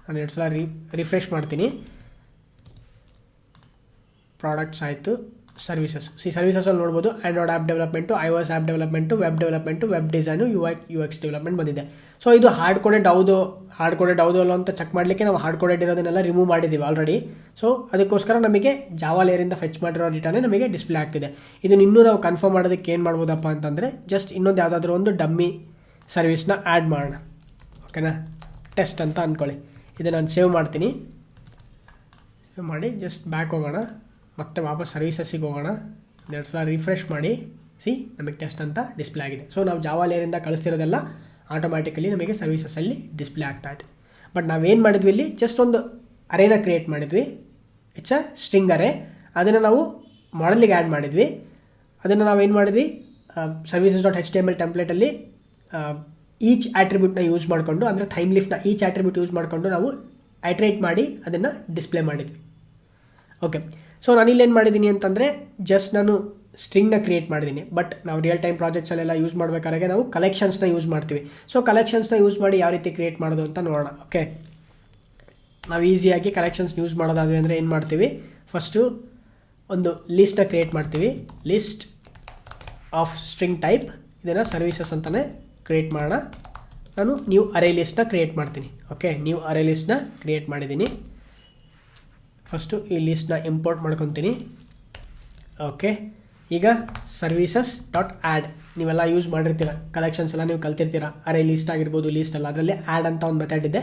ನಾನು ಎರಡು ಸಲ ರಿ ರಿಫ್ರೆಶ್ ಮಾಡ್ತೀನಿ. ಪ್ರಾಡಕ್ಟ್ಸ್ ಆಯಿತು. ಸರ್ವಿಸಸ್ ಸಿ ಸರ್ವಿಸಸಲ್ಲಿ ನೋಡ್ಬೋದು Android app development I S app development web development web design U I U X development ಬಂದಿದೆ. ಸೊ ಇದು ಹಾರ್ಡ್ ಕೋಡೆಡ್ ಹೌದು ಹಾರ್ಡ್ ಕೋಡೆಡ್ ಹೌದು ಅಲ್ಲ ಅಂತ ಚೆಕ್ ಮಾಡಲಿಕ್ಕೆ ನಾವು ಹಾರ್ಡ್ ಕೋಡೆಡ್ ಇರೋದನ್ನೆಲ್ಲ ರಿಮೂವ್ ಮಾಡಿದ್ದೀವಿ ಆಲ್ರೆಡಿ ಸೊ ಅದಕ್ಕೋಸ್ಕರ ನಮಗೆ ಜಾವಾ ಲೇರಿಂದ ಫೆಚ್ ಮಾಡಿರೋ ಡೇಟಾನೇ ನಮಗೆ ಡಿಸ್ಪ್ಲೇ ಆಗ್ತಿದೆ. ಇದನ್ನ ಇನ್ನೂ ನಾವು ಕನ್ಫರ್ಮ್ ಮಾಡೋದಕ್ಕೆ ಏನು ಮಾಡ್ಬೋದಪ್ಪ ಅಂತಂದರೆ ಜಸ್ಟ್ ಇನ್ನೊಂದು ಯಾವುದಾದ್ರೂ ಒಂದು ಡಮ್ಮಿ ಸರ್ವಿಸ್ನ ಆ್ಯಡ್ ಮಾಡೋಣ. ಓಕೆನಾ ಟೆಸ್ಟ್ ಅಂತ ಅಂದ್ಕೊಳ್ಳಿ ಇದು ನಾನು ಸೇವ್ ಮಾಡ್ತೀನಿ. ಸೇವ್ ಮಾಡಿ ಜಸ್ಟ್ ಬ್ಯಾಕ್ ಹೋಗೋಣ. ಮತ್ತೆ ವಾಪಸ್ ಸರ್ವಿಸಸ್ಸಿಗೆ ಹೋಗೋಣ. ಎರಡು ಸಲ ರಿಫ್ರೆಶ್ ಮಾಡಿ ಸಿ ನಮಗೆ ಟೆಸ್ಟ್ ಅಂತ ಡಿಸ್ಪ್ಲೇ ಆಗಿದೆ. ಸೊ ನಾವು ಜಾವಾ ಲೇರಿಂದ ಕಳಿಸ್ತಿರೋದೆಲ್ಲ ಆಟೋಮ್ಯಾಟಿಕಲಿ ನಮಗೆ ಸರ್ವಿಸಸ್ಸಲ್ಲಿ ಡಿಸ್ಪ್ಲೇ ಆಗ್ತಾ ಇದೆ. ಬಟ್ ನಾವೇನು ಮಾಡಿದ್ವಿ ಇಲ್ಲಿ? ಜಸ್ಟ್ ಒಂದು ಅರೇನ ಕ್ರಿಯೇಟ್ ಮಾಡಿದ್ವಿ. ಇಟ್ಸ್ ಅ ಸ್ಟ್ರಿಂಗ್ ಅರೆ ಅದನ್ನು ನಾವು ಮಾಡಲಿಗೆ ಆ್ಯಡ್ ಮಾಡಿದ್ವಿ. ಅದನ್ನು ನಾವೇನು ಮಾಡಿದ್ವಿ? Services dot H T M L ಟೆಂಪ್ಲೇಟಲ್ಲಿ each ಆಟ್ರಿಬ್ಯೂಟ್ನ ಯೂಸ್ ಮಾಡಿಕೊಂಡು, ಅಂದರೆ ಥೈಮ್ ಲಿಫ್ಟ್ನ ಈಚ್ ಆಟ್ರಿಬ್ಯೂಟ್ ಯೂಸ್ ಮಾಡಿಕೊಂಡು ನಾವು ಐಟ್ರೇಟ್ ಮಾಡಿ ಅದನ್ನು ಡಿಸ್ಪ್ಲೇ ಮಾಡಿದ್ವಿ. ಓಕೆ ಸೊ ನಾನು ಏನು ಮಾಡಿದ್ದೀನಿ ಅಂತಂದರೆ ಜಸ್ಟ್ ನಾನು ಸ್ಟ್ರಿಂಗ್ನ ಕ್ರಿಯೇಟ್ ಮಾಡಿದ್ದೀನಿ ಬಟ್ ನಾವು ರಿಯಲ್ ಟೈಮ್ ಪ್ರಾಜೆಕ್ಟ್ಸಲ್ಲೆಲ್ಲ ಯೂಸ್ ಮಾಡಬೇಕಾದ್ರೆ ನಾವು ಕಲೆಕ್ಷನ್ಸ್ನ ಯೂಸ್ ಮಾಡ್ತೀವಿ. ಸೊ ಕಲೆಕ್ಷನ್ಸ್ನ ಯೂಸ್ ಮಾಡಿ ಯಾವ ರೀತಿ ಕ್ರಿಯೇಟ್ ಮಾಡೋದು ಅಂತ ನೋಡೋಣ. ಓಕೆ ನಾವು ಈಸಿಯಾಗಿ ಕಲೆಕ್ಷನ್ಸ್ ಯೂಸ್ ಮಾಡೋದಾದ್ರೆ ಅಂದರೆ ಏನು ಮಾಡ್ತೀವಿ? ಫಸ್ಟು ಒಂದು ಲಿಸ್ಟ್ನ ಕ್ರಿಯೇಟ್ ಮಾಡ್ತೀವಿ. ಲಿಸ್ಟ್ ಆಫ್ ಸ್ಟ್ರಿಂಗ್ ಟೈಪ್ ಇದನ್ನು ಸರ್ವಿಸಸ್ ಅಂತಲೇ ಕ್ರಿಯೇಟ್ ಮಾಡೋಣ. ನಾನು ನ್ಯೂ ಅರೇ ಲಿಸ್ಟ್ನ ಕ್ರಿಯೇಟ್ ಮಾಡ್ತೀನಿ. ಓಕೆ ನ್ಯೂ ಅರೇ ಲಿಸ್ಟ್ನ ಕ್ರಿಯೇಟ್ ಮಾಡಿದ್ದೀನಿ ಫಸ್ಟು ಈ ಲೀಸ್ಟ್ನ ಇಂಪೋರ್ಟ್ ಮಾಡ್ಕೊತೀನಿ. ಓಕೆ ಈಗ ಸರ್ವೀಸಸ್ ಡಾಟ್ ಆ್ಯಡ್ ನೀವೆಲ್ಲ ಯೂಸ್ ಮಾಡಿರ್ತೀರ. ಕಲೆಕ್ಷನ್ಸ್ ಎಲ್ಲ ನೀವು ಕಲ್ತಿರ್ತೀರ. ಅರೆ ಲೀಸ್ಟ್ ಆಗಿರ್ಬೋದು ಲಿಸ್ಟ್ ಅಲ್ಲ. ಅದರಲ್ಲಿ ಆ್ಯಡ್ ಅಂತ ಒಂದು ಮೆಥಡ್ ಇದೆ.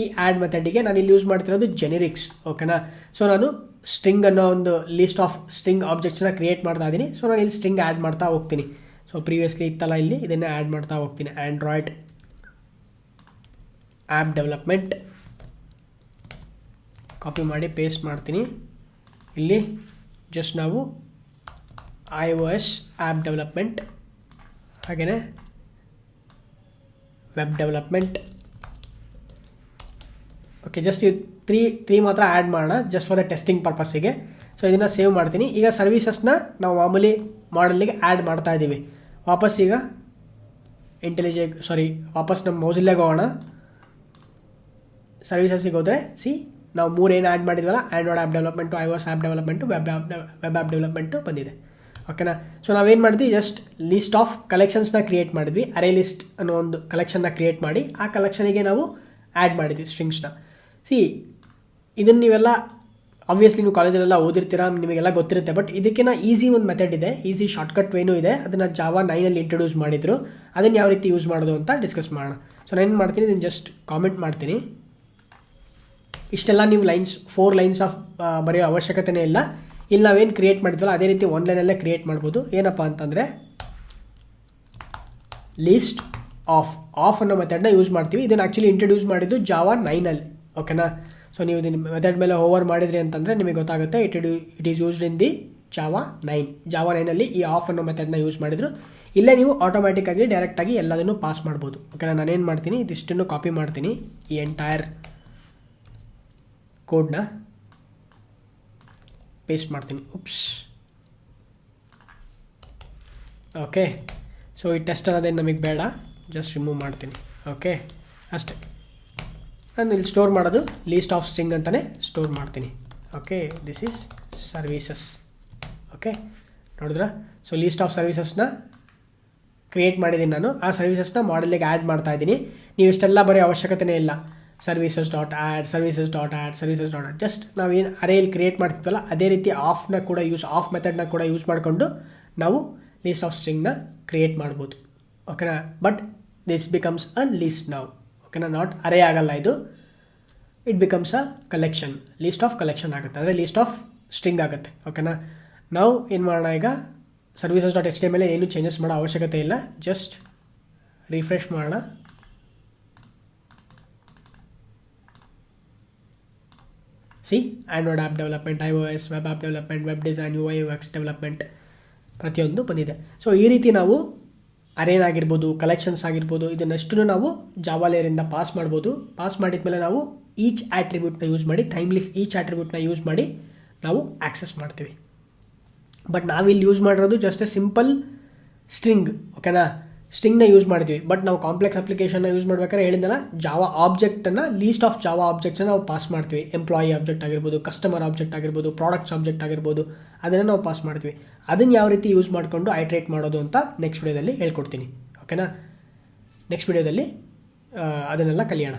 ಈ ಆ್ಯಡ್ ಮೆಥಡಿಗೆ ನಾನು ಇಲ್ಲಿ ಯೂಸ್ ಮಾಡ್ತಿರೋದು ಜೆನೆರಿಕ್ಸ್ ಓಕೆನಾ ಸೊ ನಾನು ಸ್ಟ್ರಿಂಗ್ ಅನ್ನೋ ಒಂದು ಲೀಸ್ಟ್ ಆಫ್ ಸ್ಟ್ರಿಂಗ್ ಆಬ್ಜೆಕ್ಟ್ಸ್ನ ಕ್ರಿಯೇಟ್ ಮಾಡ್ತಾ ಇದ್ದೀನಿ ಸೊ ನಾನು ಇಲ್ಲಿ ಸ್ಟ್ರಿಂಗ್ ಆ್ಯಡ್ ಮಾಡ್ತಾ ಹೋಗ್ತೀನಿ. ಸೊ ಪ್ರೀವಿಯಸ್ಲಿ ಇತ್ತಲ್ಲ ಇಲ್ಲಿ, ಇದನ್ನು ಆ್ಯಡ್ ಮಾಡ್ತಾ ಹೋಗ್ತೀನಿ. ಆ್ಯಂಡ್ರಾಯ್ಡ್ ಆ್ಯಪ್ ಡೆವಲಪ್ಮೆಂಟ್ ಕಾಪಿ ಮಾಡಿ ಪೇಸ್ಟ್ ಮಾಡ್ತೀನಿ. ಇಲ್ಲಿ ಜಸ್ಟ್ ನಾವು I O S app development ಹಾಗೆಯೇ ವೆಬ್ ಡೆವಲಪ್ಮೆಂಟ್ ಓಕೆ ಜಸ್ಟ್ ಇದು ತ್ರೀ ತ್ರೀ ಮಾತ್ರ ಆ್ಯಡ್ ಮಾಡೋಣ ಜಸ್ಟ್ ಫಾರ್ ದ ಟೆಸ್ಟಿಂಗ್ ಪರ್ಪಸ್ಸಿಗೆ ಸೊ ಇದನ್ನು ಸೇವ್ ಮಾಡ್ತೀನಿ. ಈಗ ಸರ್ವೀಸಸ್ನ ನಾವು ಮಾಮೂಲಿ ಮಾಡಲಿಗೆ ಆ್ಯಡ್ ಮಾಡ್ತಾ ಇದ್ದೀವಿ ವಾಪಸ್ ಈಗ ಇಂಟೆಲಿಜೆ ಸಾರಿ ವಾಪಸ್ ನಮ್ಮ ಮೌಸಿಲ್ಲಾಗ ಹೋಗೋಣ. ಸರ್ವಿಸಸ್ಸಿಗೆ ಹೋದರೆ ಸಿ ನಾವು ಮೂರೇನು add ಮಾಡಿದ್ವಲ್ಲ? Android app development I was app development web app web app development ಬಂದಿದೆ. ಓಕೆನಾ ಸೊ ನಾವೇನು ಮಾಡಿದ್ವಿ? ಜಸ್ಟ್ ಲಿಸ್ಟ್ ಆಫ್ ಕಲೆಕ್ಷನ್ಸ್ನ ಕ್ರಿಯೇಟ್ ಮಾಡಿದ್ವಿ. ಅರೇ ಲಿಸ್ಟ್ ಅನ್ನೋ ಒಂದು ಕಲೆಕ್ಷನ್ನ ಕ್ರಿಯೇಟ್ ಮಾಡಿ, ಆ ಕಲೆಕ್ಷನಿಗೆ ನಾವು ಆ್ಯಡ್ ಮಾಡಿದ್ವಿ ಸ್ಟ್ರಿಂಗ್ಸ್ನ ಸಿ ಇದನ್ನು ನೀವೆಲ್ಲ ಆಬ್ವಿಯಸ್ಲಿ ನೀವು ಕಾಲೇಜಲ್ಲೆಲ್ಲ ಓದಿರ್ತೀರಾ, ನಿಮಗೆಲ್ಲ ಗೊತ್ತಿರುತ್ತೆ. ಬಟ್ ಇದಕ್ಕಿಂತ ಈಸಿ ಒಂದು ಮೆಥಡ್ ಇದೆ. ಈಸಿ ಶಾರ್ಟ್ಕಟ್ ವೇನೂ ಇದೆ. ಅದನ್ನು ಜಾವಾ ನೈನಲ್ಲಿ ಇಂಟ್ರೊಡ್ಯೂಸ್ ಮಾಡಿದ್ರು. ಅದನ್ನು ಯಾವ ರೀತಿ ಯೂಸ್ ಮಾಡೋದು ಅಂತ ಡಿಸ್ಕಸ್ ಮಾಡೋಣ. ಸೊ ನಾನು ಏನು ಮಾಡ್ತೀನಿ? ಇದನ್ನು ಜಸ್ಟ್ ಕಾಮೆಂಟ್ ಮಾಡ್ತೀನಿ. ಇಷ್ಟೆಲ್ಲ ನೀವು ಲೈನ್ಸ್ ಫೋರ್ ಲೈನ್ಸ್ ಆಫ್ ಬರೆಯೋ ಅವಶ್ಯಕತೆನೇ ಇಲ್ಲ. ಇಲ್ಲಿ ನಾವೇನು ಕ್ರಿಯೇಟ್ ಮಾಡಿದ್ವಲ್ಲ, ಅದೇ ರೀತಿ ಒನ್ ಲೈನಲ್ಲೇ ಕ್ರಿಯೇಟ್ ಮಾಡ್ಬೋದು. ಏನಪ್ಪ ಅಂತಂದರೆ ಲಿಸ್ಟ್ ಆಫ್ ಆಫ್ ಅನ್ನೋ ಮೆಥಡ್ನ ಯೂಸ್ ಮಾಡ್ತೀವಿ. ಇದನ್ನು ಆ್ಯಕ್ಚುಲಿ ಇಂಟ್ರೊಡ್ಯೂಸ್ ಮಾಡಿದ್ದು ಜಾವಾ ನೈನಲ್ಲಿ ಓಕೆನಾ ಸೊ ನೀವು ಇದನ್ನ ಮೆಥಡ್ ಮೇಲೆ ಓವರ್ ಮಾಡಿದ್ರಿ ಅಂತಂದರೆ ನಿಮಗೆ ಗೊತ್ತಾಗುತ್ತೆ it it it is used in the Java nine Java ನೈನಲ್ಲಿ ಈ ಆಫ್ ಅನ್ನೋ ಮೆಥಡ್ನ ಯೂಸ್ ಮಾಡಿದ್ರು. ಇಲ್ಲೇ ನೀವು ಆಟೋಮ್ಯಾಟಿಕ್ಕಾಗಿ ಡೈರೆಕ್ಟಾಗಿ ಎಲ್ಲದನ್ನು ಪಾಸ್ ಮಾಡ್ಬೋದು. ಓಕೆನಾ ನಾನೇನು ಮಾಡ್ತೀನಿ, ಇದಿಷ್ಟನ್ನು ಕಾಪಿ ಮಾಡ್ತೀನಿ, ಈ ಎಂಟೈರ್ ಕೋಡ್ನ ಪೇಸ್ಟ್ ಮಾಡ್ತೀನಿ. ಉಪ್ಸ್ ಓಕೆ ಸೊ ಈ ಟೆಸ್ಟ್ ಅನ್ನೋದೇನು ನಮಗೆ ಬೇಡ. ಜಸ್ಟ್ ರಿಮೂವ್ ಮಾಡ್ತೀನಿ. ಓಕೆ ಅಷ್ಟೆ. ನಾನು ಇಲ್ಲಿ ಸ್ಟೋರ್ ಮಾಡೋದು ಲೀಸ್ಟ್ ಆಫ್ ಸ್ಟ್ರಿಂಗ್ ಅಂತಲೇ ಸ್ಟೋರ್ ಮಾಡ್ತೀನಿ. Okay this is services okay ನೋಡಿದ್ರ? ಸೊ ಲೀಸ್ಟ್ ಆಫ್ ಸರ್ವೀಸಸ್ನ ಕ್ರಿಯೇಟ್ ಮಾಡಿದ್ದೀನಿ ನಾನು. ಆ ಸರ್ವೀಸಸ್ನ ಮಾಡಲಿಗೆ ಆ್ಯಡ್ ಮಾಡ್ತಾ ಇದ್ದೀನಿ. ನೀವು ಇಷ್ಟೆಲ್ಲ ಬರೀ ಅವಶ್ಯಕತೆನೇ ಇಲ್ಲ. Services dot add services dot add services dot add just ಏನು ಅರೇಲಿ ಕ್ರಿಯೇಟ್ ಮಾಡ್ತಿದ್ವಲ್ಲ, ಅದೇ ರೀತಿ ಆಫ್ನ ಕೂಡ ಯೂಸ್ ಆಫ್ ಮೆಥಡ್ನ ಕೂಡ ಯೂಸ್ ಮಾಡಿಕೊಂಡು ನಾವು ಲೀಸ್ಟ್ ಆಫ್ ಸ್ಟ್ರಿಂಗ್ನ ಕ್ರಿಯೇಟ್ ಮಾಡ್ಬೋದು. ಓಕೆನಾ but this becomes a list ನಾವು ಓಕೆನಾ ನಾಟ್ ಅರೇ ಆಗಲ್ಲ ಇದು. It becomes a collection list of collection ಆಗುತ್ತೆ. ಅಂದರೆ ಲೀಸ್ಟ್ ಆಫ್ ಸ್ಟ್ರಿಂಗ್ ಆಗುತ್ತೆ. ಓಕೆನಾ ನಾವು ಏನು ಮಾಡೋಣ ಈಗ? ಸರ್ವಿಸಸ್ ಡಾಟ್ ಎಚ್ ಟಿ ಮೇಲೆ ಏನು ಚೇಂಜಸ್ ಮಾಡೋ ಅವಶ್ಯಕತೆ ಇಲ್ಲ. ಜಸ್ಟ್ ರಿಫ್ರೆಶ್ ಮಾಡೋಣ. See Android app development I O S web app development web design U I U X development ಪ್ರತಿಯೊಂದು ಬಂದಿದೆ. ಸೊ ಈ ರೀತಿ ನಾವು ಅರೇನ್ ಆಗಿರ್ಬೋದು ಕಲೆಕ್ಷನ್ಸ್ ಆಗಿರ್ಬೋದು ಇದನ್ನಷ್ಟು ನಾವು ಜಾವಾಲೇರಿಂದ ಪಾಸ್ ಮಾಡ್ಬೋದು. ಪಾಸ್ ಮಾಡಿದ್ಮೇಲೆ ನಾವು ಈಚ್ ಆಟ್ರಿಬ್ಯೂಟ್ನ ಯೂಸ್ ಮಾಡಿ ಟೈಮ್ಲಿ ಈಚ್ ಆಟ್ರಿಬ್ಯೂಟ್ನ ಯೂಸ್ ಮಾಡಿ ನಾವು ಆಕ್ಸೆಸ್ ಮಾಡ್ತೀವಿ. ಬಟ್ ನಾವಿಲ್ಲಿ ಯೂಸ್ ಮಾಡಿರೋದು ಜಸ್ಟ್ ಎ ಸಿಂಪಲ್ ಸ್ಟ್ರಿಂಗ್ ಓಕೆನಾ ಸ್ಟ್ರಿಂಗ್ನ ಯೂಸ್ ಮಾಡಿದ್ವಿ. ಬಟ್ ನಾವು ಕಾಂಪ್ಲೆಕ್ಸ್ ಅಪ್ಲಿಕೇಶನ್ನ ಯೂಸ್ ಮಾಡ್ಬೇಕಾದ್ರೆ ಹೇಳಿದ್ದಲ್ಲ ಜಾವಾ ಆಬ್ಜೆಕ್ಟನ್ನು ಲೀಸ್ಟ್ ಆಫ್ ಜಾವಾ ಆಬ್ಜೆಕ್ಟ್ಸನ್ನ ನಾವು ಪಾಸ್ ಮಾಡ್ತೀವಿ. ಎಂಪ್ಲಾಯಿ ಆಬ್ಜೆಕ್ಟ್ ಆಗಿರ್ಬೋದು ಕಸ್ಟಮರ್ ಆಬ್ಜೆಕ್ಟ್ ಆಗಿರ್ಬೋದು ಪ್ರಾಡಕ್ಟ್ಸ್ ಆಬ್ಜೆಕ್ಟ್ ಆಗಿರ್ಬೋದು, ಅದನ್ನು ನಾವು ಪಾಸ್ ಮಾಡ್ತೀವಿ. ಅದನ್ನು ಯಾವ ರೀತಿ ಯೂಸ್ ಮಾಡಿಕೊಂಡು ಐಟ್ರೇಟ್ ಮಾಡೋದು ಅಂತ ನೆಕ್ಸ್ಟ್ ವಿಡಿಯೋದಲ್ಲಿ ಹೇಳ್ಕೊಡ್ತೀನಿ. ಓಕೆನಾ ನೆಕ್ಸ್ಟ್ ವಿಡಿಯೋದಲ್ಲಿ ಅದನ್ನೆಲ್ಲ ಕಲಿಯೋಣ.